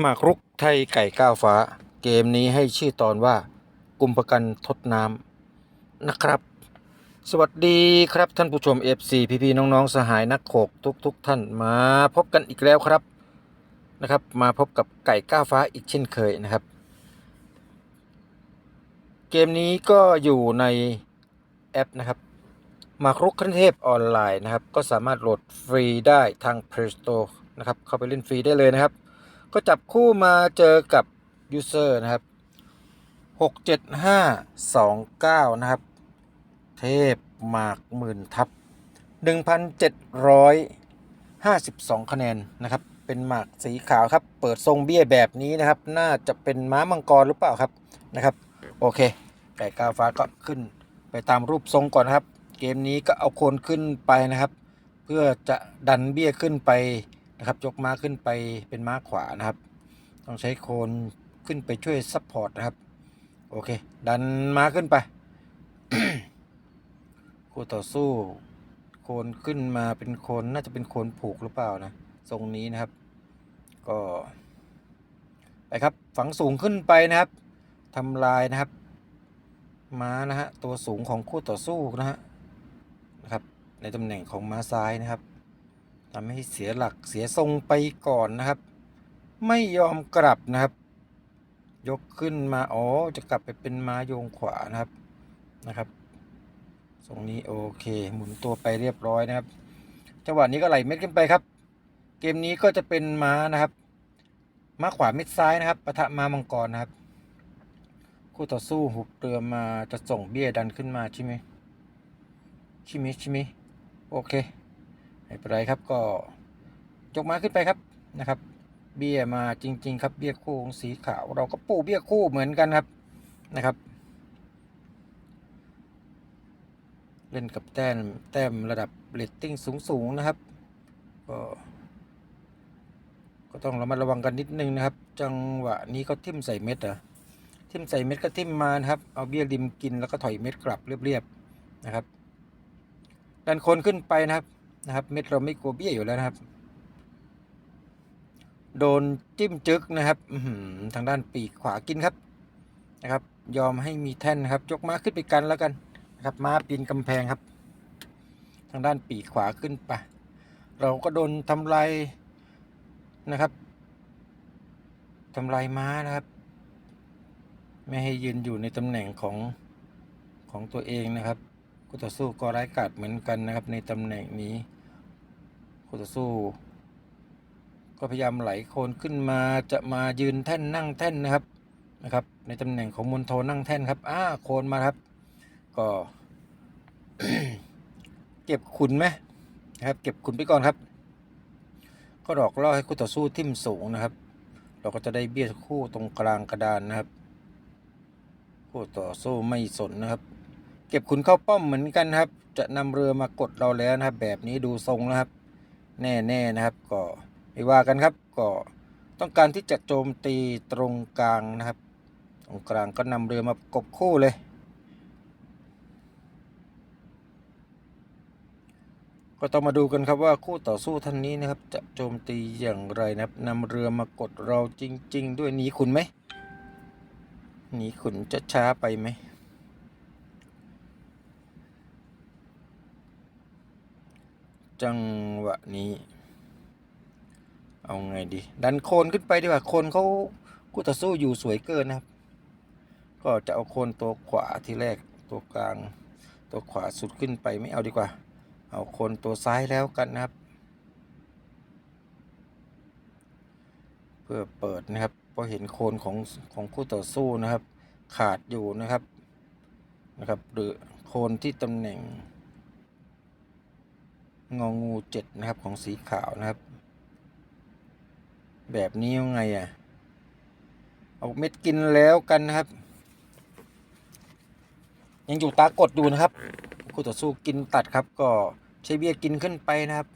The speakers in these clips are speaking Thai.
หมากรุกไทยไก่ก้าวฟ้า เกมนี้ให้ชื่อตอนว่า กุมประกันทดน้ำนะครับ สวัสดีครับท่านผู้ชม FC พี่ๆน้องๆ สหายนักโขกทุกๆทท่านมาพบกันอีกแล้วครับนะครับ มาพบกับไก่ก้าวฟ้าอีกเช่นเคยนะครับ เกมนี้ก็อยู่ในแอปนะครับหมากรุกขั้นเทพออนไลน์นะครับ ก็สามารถโหลดฟรีได้ทาง Play Store นะครับเข้าไปเล่นฟรีได้เลยนะครับ ก็จับคู่มาเจอกับยูเซอร์นะครับ67529 นะครับ เทพหมากหมื่นทับ 1,752 คะแนนนะครับ เป็นหมากสีขาวครับ เปิดทรงเบี้ยแบบนี้นะครับ น่าจะเป็นม้ามังกรหรือเปล่าครับนะครับ โอเค ไก่กาฟ้าก็ขึ้นไปตามรูปทรงก่อนครับ เกมนี้ก็เอาโคนขึ้นไปนะครับ เพื่อจะดันเบี้ยขึ้นไป นะครับยกม้าขึ้นไปเป็นม้าขวานะครับ ต้องใช้โคนขึ้นไปช่วยซัพพอร์ตนะครับ โอเค ดันม้าขึ้นไปคู่ต่อสู้ โคนขึ้นมาเป็นโคนน่าจะเป็นโคนผูกหรือเปล่านะทรงนี้นะครับ ก็ไปครับฝังสูงขึ้นไปนะครับทำลายนะครับ ม้านะฮะตัวสูงของคู่ต่อสู้นะฮะนะครับ ในตำแหน่งของม้าซ้ายนะครับ ทำให้เสียหลักเสียทรงไปก่อนนะครับ ไม่ยอมกลับนะครับ ยกขึ้นมาอ๋อจะกลับไปเป็นม้าโยงขวานะครับนะครับทรงนี้โอเค หมุนตัวไปเรียบร้อยนะครับจังหวะนี้ก็ไหลเม็ดขึ้นไปครับ เกมนี้ก็จะเป็นม้านะครับม้าขวาเม็ดซ้ายนะครับปะทะม้ามังกรนะครับ คู่ต่อสู้หุบเรือมาจะส่งเบี้ยดันขึ้นมาใช่ไหมใช่ไหมใช่ไหมโอเค ไม่เป็นไรครับก็ยกมาขึ้นไปครับนะครับ เบี้ยมาจริง ๆ ครับเบี้ยคู่สีขาว เราก็ปูเบี้ยคู่เหมือนกันครับนะครับ เล่นกับแต้มแต้มระดับเรตติ้งสูงๆนะครับ ก็ก็ต้องระมัดระวังกันนิดนึงนะครับ จังหวะนี้ก็ทิ่มใส่เม็ดเหรอทิ่มใส่เม็ดก็ทิ่มมานะครับ เอาเบี้ยริมกินแล้วก็ถอยเม็ดกลับเรียบๆนะครับ ดันคนขึ้นไปนะครับ นะครับ เม็ดเราไม่กลัวเบี้ยอยู่แล้วนะครับ โดนจิ้มจึกนะครับทางด้านปีกขวากินครับนะครับ ยอมให้มีแท่นครับยกม้าขึ้นไปกันแล้วกันนะครับ ม้าปีนกำแพงครับ ทางด้านปีกขวาขึ้นไปเราก็โดนทำลายนะครับทำลายม้านะครับ ไม่ให้ยืนอยู่ในตำแหน่งของของตัวเองนะครับ คู่ต่อสู้ก็ร้ายกาจเหมือนกันนะครับ ในตำแหน่งนี้คู่ต่อสู้ ก็พยายามไหลโคนขึ้นมาจะมายืนแท่นนั่งแท่นนะครับนะครับ ในตำแหน่งของมณฑลนั่งแท่นครับอ้าโคนมาครับ ก็เก็บขุนไหมนะครับ เก็บขุนไปก่อนครับ ก็ดอกล่อให้คู่ต่อสู้ทิ่มสูงนะครับ เราก็จะได้เบี้ยคู่ตรงกลางกระดานนะครับ คู่ต่อสู้ไม่สนนะครับ เก็บขุนเข้าป้อมเหมือนกันครับ จะนำเรือมากดเราแล้วนะครับ แบบนี้ดูทรงนะครับ แน่ๆนะครับ ก็ไม่ว่ากันครับ ก็ต้องการที่จะโจมตีตรงกลางนะครับ ตรงกลางก็นำเรือมากบคู่เลย ก็ต้องมาดูกันครับว่าคู่ต่อสู้ท่านนี้นะครับ จะโจมตีอย่างไรนะครับนำเรือมากดเราจริง ๆ ด้วยหนีขุนไหมหนีขุนจะช้าไปไหม จังหวะนี้ เอาไงดี ดันโคนขึ้นไปดีกว่า โคนเขาคู่ต่อสู้อยู่สวยเกินนะครับ ก็จะเอาโคนตัวขวาที่แรกตัวกลาง ตัวขวาสุดขึ้นไปไม่เอาดีกว่า เอาโคนตัวซ้ายแล้วกันนะครับ เพื่อเปิดนะครับพราะเห็นโคนของของคู่ต่อสู้นะครับ ขาดอยู่นะครับนะครับ หรือโคนที่ตำแหน่ง งองูเจ็ดนะครับของสีขาวนะครับ แบบนี้ยังไงอะ เอาเม็ดกินแล้วกันนะครับ ยังอยู่ตากดอยู่นะครับคู่ต่อสู้กินตัดครับ ก็ใช้เบียกินขึ้นไปนะครับ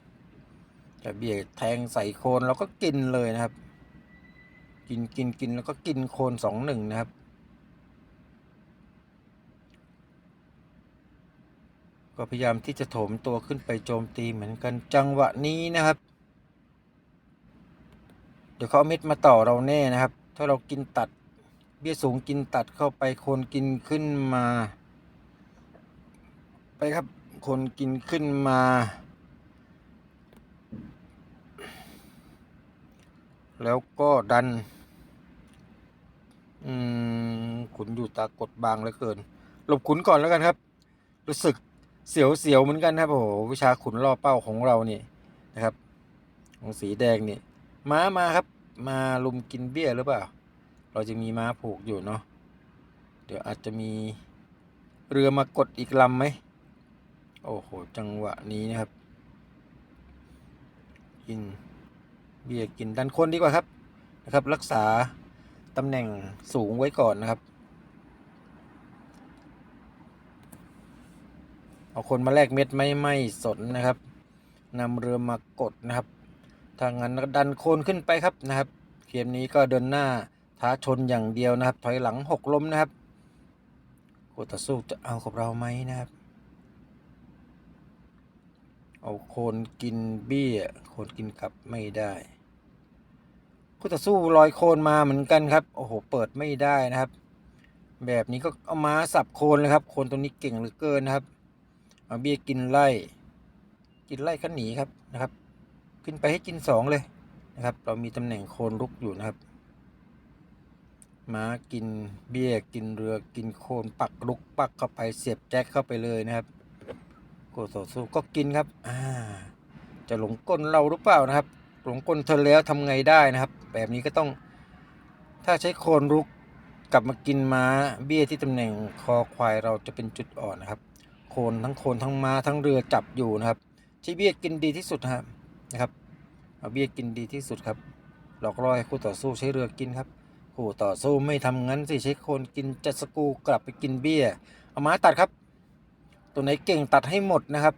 แต่เบียแทงใส่โคนเราก็กินเลยนะครับ กินกินกินแล้วก็กินโคนสองหนึ่งนะครับ ก็พยายามที่จะโถมตัวขึ้นไปโจมตีเหมือนกันจังหวะนี้นะครับ เดี๋ยวเขาเอาเม็ดมาต่อเราแน่นะครับ ถ้าเรากินตัดเบี้ยสูงกินตัดเข้าไปคนกินขึ้นมา ไปครับคนกินขึ้นมา แล้วก็ดัน อืมขุนอยู่ตากดบางเหลือเกิน หลบขุนก่อนแล้วกันครับ รู้สึก เสียวเสียวๆเหมือนกันครับโอ้โหวิชาขุนล่อเป้าของเรานี่นะครับ ของสีแดงนี่ม้ามาครับ มาลุมกินเบี้ยหรือเปล่า เราจะมีม้าผูกอยู่เนาะเดี๋ยวอาจจะมีเรือมากดอีกลำไหมโอ้โห จังหวะนี้นะครับ กินเบี้ยกินดันคนดีกว่าครับนะครับ รักษาตำแหน่งสูงไว้ก่อนนะครับ เอาคนมาแลกเม็ดไม่ไม่สนนะครับนำเรือมากดนะครับทางนั้นก็ดันโคนขึ้นไปครับนะครับเกมนี้ก็เดินหน้าท้าชนอย่างเดียวนะครับ ถอยหลังหกล้มนะครับโคตสู้จะเอากับเราไหมนะครับ เอาโคนกินเบี้ย โคนกินกลับไม่ได้คู่ต่อสู้ลอยโคนมาเหมือนกันครับ โอ้โห เปิดไม่ได้นะครับ แบบนี้ก็เอามาสับโคนเลยครับ โคนตัวนี้เก่งเหลือเกินนะครับ เอาเบี้ยกินไล่ กินไล่ก็หนีครับนะครับ ขึ้นไปให้กินสองเลยนะครับ เรามีตำแหน่งโคนลุกอยู่นะครับม้ากินเบี้ยกินเรือกินโคนปักลุกปักเข้าไปเสียบแจ็คเข้าไปเลยนะครับโกโซสู้ก็กินครับอ่าจะหลงกลเราหรือเปล่านะครับ หลงกลเธอแล้วทำไงได้นะครับ แบบนี้ก็ต้อง ถ้าใช้โคนลุกกลับมากินม้าเบี้ยที่ตำแหน่งคอควายเราจะเป็นจุดอ่อนนะครับ คนทั้งโคนทั้งม้าทั้งเรือจับอยู่นะครับใช้เบี้ยกินดีที่สุดนะครับนะครับเอาเบี้ยกินดีที่สุดครับหลอกล่อให้คู่ต่อสู้ใช้เรือกินครับคู่ต่อสู้ไม่ทำงั้นสิใช้โคนกินจัดสกูกลับไปกินเบี้ยเอาไม้ตัดครับ ตัวไหนเก่งตัดให้หมดนะครับ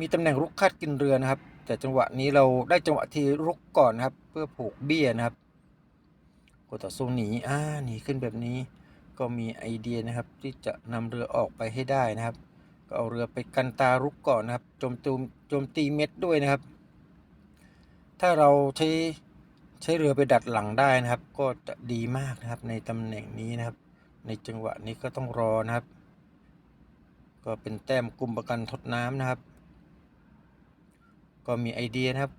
มีตำแหน่งรุกคาดกินเรือนะครับ แต่จังหวะนี้เราได้จังหวะที่รุกก่อนนะครับ เพื่อผูกเบี้ยนะครับคู่ต่อสู้หนีอ่าหนีขึ้นแบบนี้ก็มีไอเดียนะครับที่จะนำเรือออกไปให้ได้นะครับ เอาเรือไปกันตารุกก่อนนะครับโจมตีโจมตีเม็ดด้วยนะครับ ถ้าเราใช้ใช้เรือไปดัดหลังได้นะครับ ก็จะดีมากนะครับในตำแหน่งนี้นะครับ ในจังหวะนี้ก็ต้องรอนะครับ ก็เป็นแต้มกลุ่มประกันทดน้ำนะครับ ก็มีไอเดียนะครับ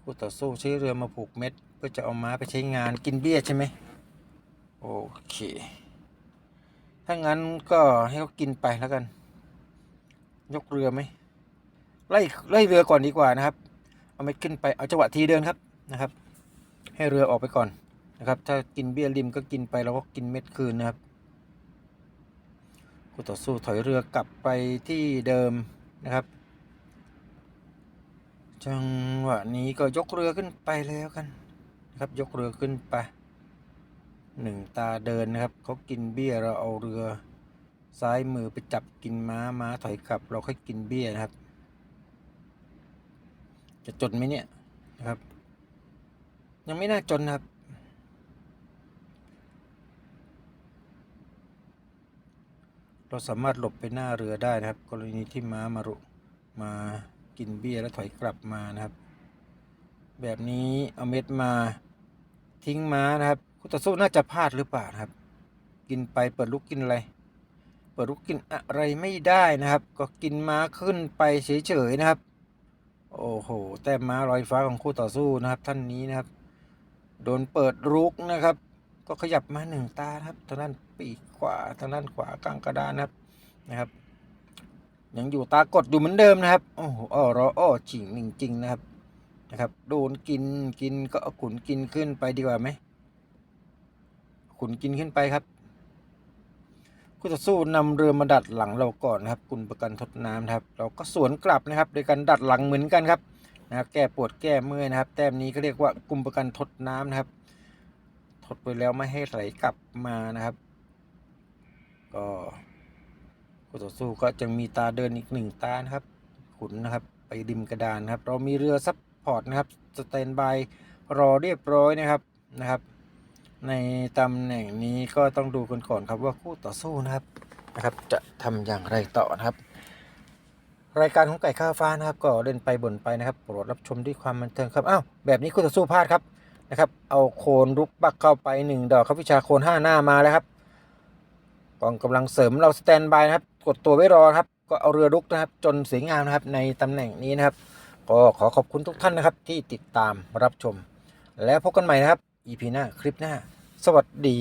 ผู้ต่อสู้ใช้เรือมาผูกเม็ดเพื่อจะเอาม้าไปใช้งานกินเบี้ยใช่ไหมโอเค ถ้างั้นก็ให้เขากินไปแล้วกัน ยกเรือไหมไล่ไล่เรือก่อนดีกว่านะครับ เอาไม่ขึ้นไปเอาจังหวะทีเดินครับนะครับ ให้เรือออกไปก่อนนะครับ ถ้ากินเบี้ยริมก็กินไปเราก็กินเม็ดคืนนะครับคู่ต่อสู้ถอยเรือกลับไปที่เดิมนะครับ จังหวะนี้ก็ยกเรือขึ้นไปแล้วกันนะครับ ยกเรือขึ้นไปหนึ่งตาเดินนะครับเขากินเบี้ยเราเอาเรือ ซ้ายมือไปจับกินม้าม้าถอยกลับ เราค่อยกินเบี้ยนะครับ จะจนไหมเนี่ยนะครับ ยังไม่น่าจนนะครับเราสามารถหลบไปหน้าเรือได้นะครับ กรณีที่ม้ามารุมากินเบี้ยแล้วถอยกลับมานะครับ แบบนี้เอาเม็ดมาทิ้งม้านะครับคู่ต่อสู้น่าจะพลาดหรือเปล่าครับ กินไปเปิดลูกกินอะไร เปิดลูกกินอะไรไม่ได้นะครับ ก็กินม้าขึ้นไปเฉยๆนะครับ โอ้โห แต้มม้าลอยฟ้าของคู่ต่อสู้นะครับ ท่านนี้นะครับ โดนเปิดรุกนะครับ ก็ขยับมาหนึ่งตาครับทางด้านปีกขวาทางด้านขวากลางกระดานนะครับนะครับ ยังอยู่ตากดอยู่เหมือนเดิมนะครับ โอ้โหอ้อรออ้อจริงจริงๆนะครับนะครับ โดนกินกินก็เอาขุนกินขึ้นไปดีกว่าไหมขุนกินขึ้นไปครับ คู่ต่อสู้นำเรือมาดัดหลังเราก่อนนะครับกุลประกันทดน้ำนะครับ เราก็สวนกลับนะครับ โดยการดัดหลังเหมือนกันครับนะครับแก้ปวดแก้เมื่อยนะครับ แต้มนี้ก็เรียกว่ากุมประกันทดน้ำนะครับ ทดไปแล้วไม่ให้ไหลกลับมานะครับ ก็คู่ต่อสู้ก็จะมีตาเดินอีกหนึ่งตานะครับ ขุนนะครับ ไปริมกระดานนะครับ เรามีเรือซับพอร์ตนะครับสแตนบายรอเรียบร้อยนะครับนะครับ ในตำแหน่งนี้ก็ต้องดูกันก่อนครับว่าคู่ต่อสู้นะครับนะครับ จะทำอย่างไรต่อนะครับ รายการของไก่ข้าวฟ้านะครับ ก็เล่นไปบ่นไปนะครับโปรดรับชมด้วยความบันเทิงครับอ้าวแบบนี้คุณจะสู้พลาดครับนะครับ เอาโคนลุกบักเข้าไปหนึ่งดอกครับวิชาโคนห้าหน้ามาแล้วครับกองกำลังเสริมเราสแตนบายนะครับ กดตัวไว้รอครับ ก็เอาเรือลุกนะครับ จนสวยงามนะครับในตำแหน่งนี้นะครับ ก็ขอขอบคุณทุกท่านนะครับที่ติดตามรับชม แล้วพบกันใหม่นะครับ EP หน้าคลิปหน้า สวัสดี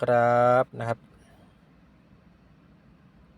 ครับนะครับ